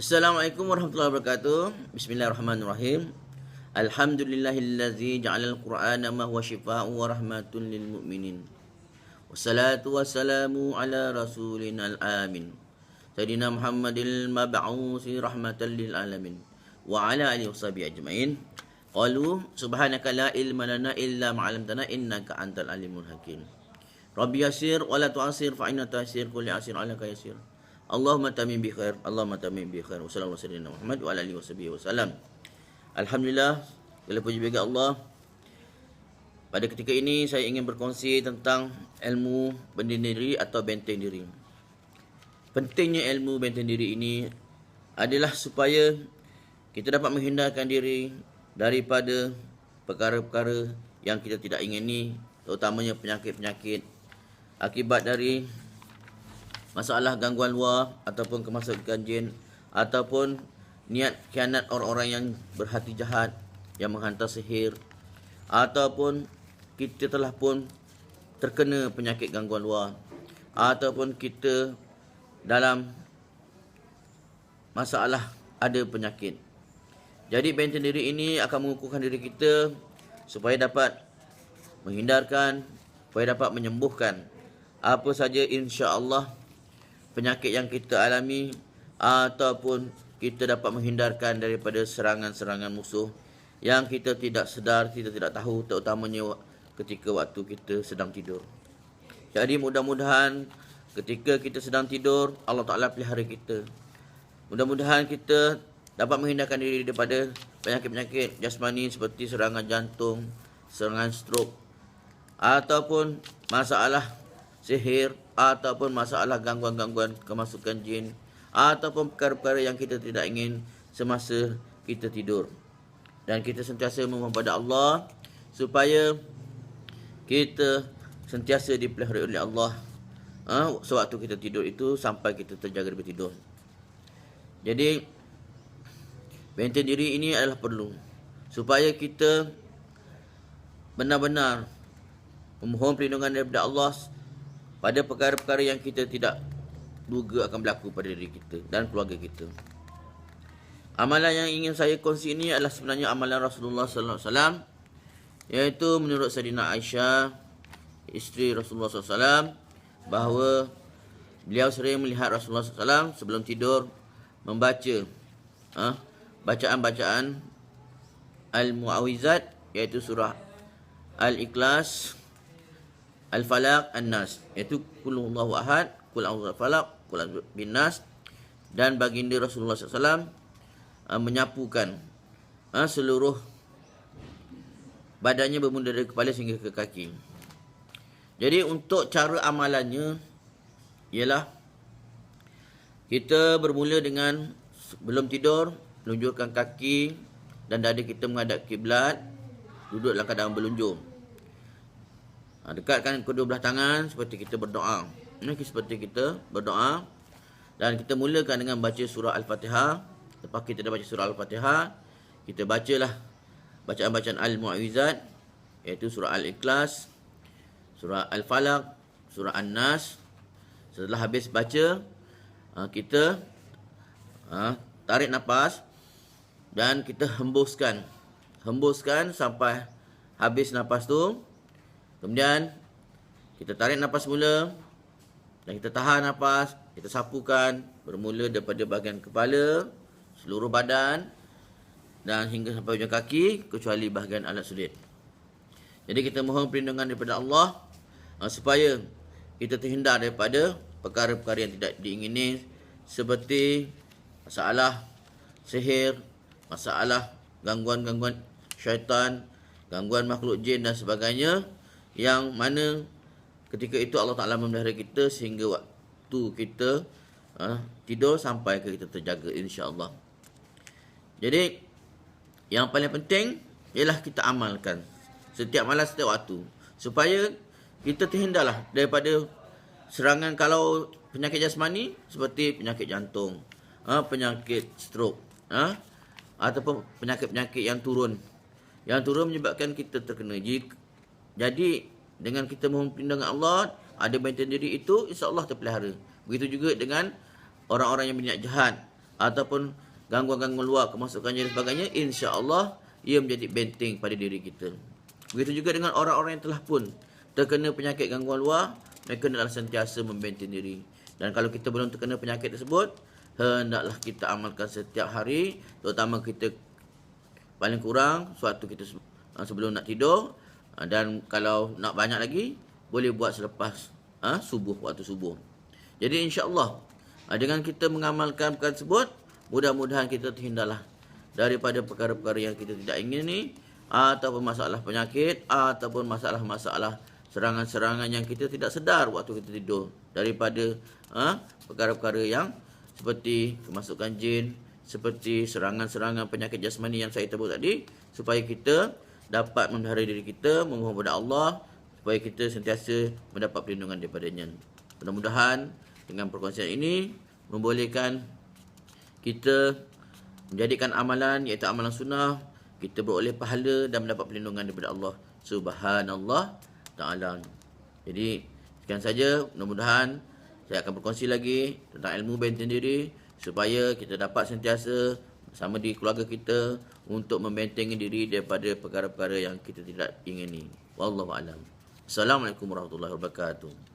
Assalamualaikum warahmatullahi wabarakatuh. Bismillahirrahmanirrahim. Alhamdulillahillazi ja'alal Qur'ana ma huwa shifaa'un wa rahmatun lil mu'minin. Wassalatu wassalamu ala rasulina al-amin. Sayyidina Muhammadil mab'usi rahmatan lil alamin. Wa ala alihi washabihi ajma'in. Qalu subhanaka la ilma lana illa ma 'allamtana innaka antal alimul hakim. Rabbi yasir wa la tu'asir fa inna tasir kulli asir 'alaka yasir. Allahumma tamim bi khair. Allahumma tamim bi khair. Wassalamualaikum warahmatullahi Muhammad wa alihi washabihi wasallam. Alhamdulillah, segala puji bagi Allah. Pada ketika ini saya ingin berkongsi tentang ilmu benteng diri atau benteng diri. Pentingnya ilmu benteng diri ini adalah supaya kita dapat menghindarkan diri daripada perkara-perkara yang kita tidak ingini, terutamanya penyakit-penyakit akibat dari masalah gangguan luar ataupun kemasukan jin ataupun niat khianat orang-orang yang berhati jahat yang menghantar sihir ataupun kita telah pun terkena penyakit gangguan luar ataupun kita dalam masalah ada penyakit. Jadi benteng diri ini akan mengukuhkan diri kita supaya dapat menghindarkan, supaya dapat menyembuhkan apa saja insya-Allah penyakit yang kita alami ataupun kita dapat menghindarkan daripada serangan-serangan musuh yang kita tidak sedar, kita tidak tahu terutamanya ketika waktu kita sedang tidur. Jadi mudah-mudahan ketika kita sedang tidur Allah Taala pelihara kita. Mudah-mudahan kita dapat menghindarkan diri daripada penyakit-penyakit jasmani seperti serangan jantung, serangan strok ataupun masalah sihir ataupun masalah gangguan-gangguan kemasukan jin ataupun perkara-perkara yang kita tidak ingin semasa kita tidur. Dan kita sentiasa memohon pada Allah supaya kita sentiasa dipelihara oleh Allah ha, sewaktu kita tidur itu sampai kita terjaga daripada tidur. Jadi benteng diri ini adalah perlu supaya kita benar-benar memohon perlindungan daripada Allah pada perkara-perkara yang kita tidak duga akan berlaku pada diri kita dan keluarga kita. Amalan yang ingin saya kongsi ini adalah sebenarnya amalan Rasulullah sallallahu alaihi wasallam iaitu menurut Sayyidina Aisyah isteri Rasulullah SAW bahawa beliau sering melihat Rasulullah SAW sebelum tidur membaca ha, bacaan-bacaan Al-Mu'awizat iaitu surah Al-Ikhlas Al-Falaq An-Nas. Iaitu Qul Huwallahu Ahad, Qul A'udzu Falaq, Qul A'udzu Binnas dan baginda Rasulullah SAW uh, menyapukan uh, seluruh badannya bermula dari kepala sehingga ke kaki. Jadi untuk cara amalannya ialah kita bermula dengan belum tidur lunjurkan kaki dan dada kita menghadap kiblat duduk dalam keadaan berlunjur Ha, dekatkan kedua belah tangan seperti kita berdoa. Ini seperti kita berdoa. Dan kita mulakan dengan baca surah Al-Fatihah. Lepas kita dah baca surah Al-Fatihah, kita bacalah bacaan-bacaan Al-Mu'awizat. Iaitu surah Al-Ikhlas, surah Al-Falaq, surah An-Nas. Setelah habis baca, ha, kita ha, tarik nafas dan kita hembuskan. Hembuskan sampai habis nafas tu. Kemudian kita tarik nafas mula dan kita tahan nafas, kita sapukan bermula daripada bahagian kepala, seluruh badan dan hingga sampai ujung kaki kecuali bahagian alat sulit. Jadi kita mohon perlindungan daripada Allah uh, supaya kita terhindar daripada perkara-perkara yang tidak diingini seperti masalah sihir, masalah gangguan-gangguan syaitan, gangguan makhluk jin dan sebagainya yang mana ketika itu Allah Taala memelihara kita sehingga waktu kita uh, tidur sampai ke kita terjaga insya-Allah. Jadi yang paling penting ialah kita amalkan setiap malam setiap waktu supaya kita terhindarlah daripada serangan kalau penyakit jasmani seperti penyakit jantung, uh, penyakit stroke, uh, ataupun penyakit-penyakit yang turun. Yang turun menyebabkan kita terkena. Jika jadi dengan kita mohon perlindungan Allah, ada benteng diri itu insya-Allah terpelihara. Begitu juga dengan orang-orang yang berniat jahat ataupun gangguan-gangguan luar kemasukan dan sebagainya insya-Allah ia menjadi benteng pada diri kita. Begitu juga dengan orang-orang yang telah pun terkena penyakit gangguan luar, mereka adalah sentiasa membenteng diri. Dan kalau kita belum terkena penyakit tersebut, hendaklah kita amalkan setiap hari, terutama kita paling kurang suatu kita sebelum nak tidur ah, dan kalau nak banyak lagi boleh buat selepas ha, subuh waktu subuh. Jadi insya-Allah dengan kita mengamalkan perkara tersebut, mudah-mudahan kita terhindarlah daripada perkara-perkara yang kita tidak ingin ni ataupun masalah penyakit ataupun masalah-masalah serangan-serangan yang kita tidak sedar waktu kita tidur daripada ha, perkara-perkara yang seperti kemasukan jin, seperti serangan-serangan penyakit jasmani yang saya sebut tadi supaya kita dapat memelihara diri kita memohon kepada Allah supaya kita sentiasa mendapat perlindungan daripadanya. Mudah-mudahan dengan perkongsian ini membolehkan kita menjadikan amalan iaitu amalan sunnah kita beroleh pahala dan mendapat perlindungan daripada Allah Subhanallah taala. Jadi sekian saja mudah-mudahan saya akan berkongsi lagi tentang ilmu benteng diri supaya kita dapat sentiasa bersama di keluarga kita untuk membentengi diri daripada perkara-perkara yang kita tidak ingini. Wallahu alam. Assalamualaikum warahmatullahi wabarakatuh.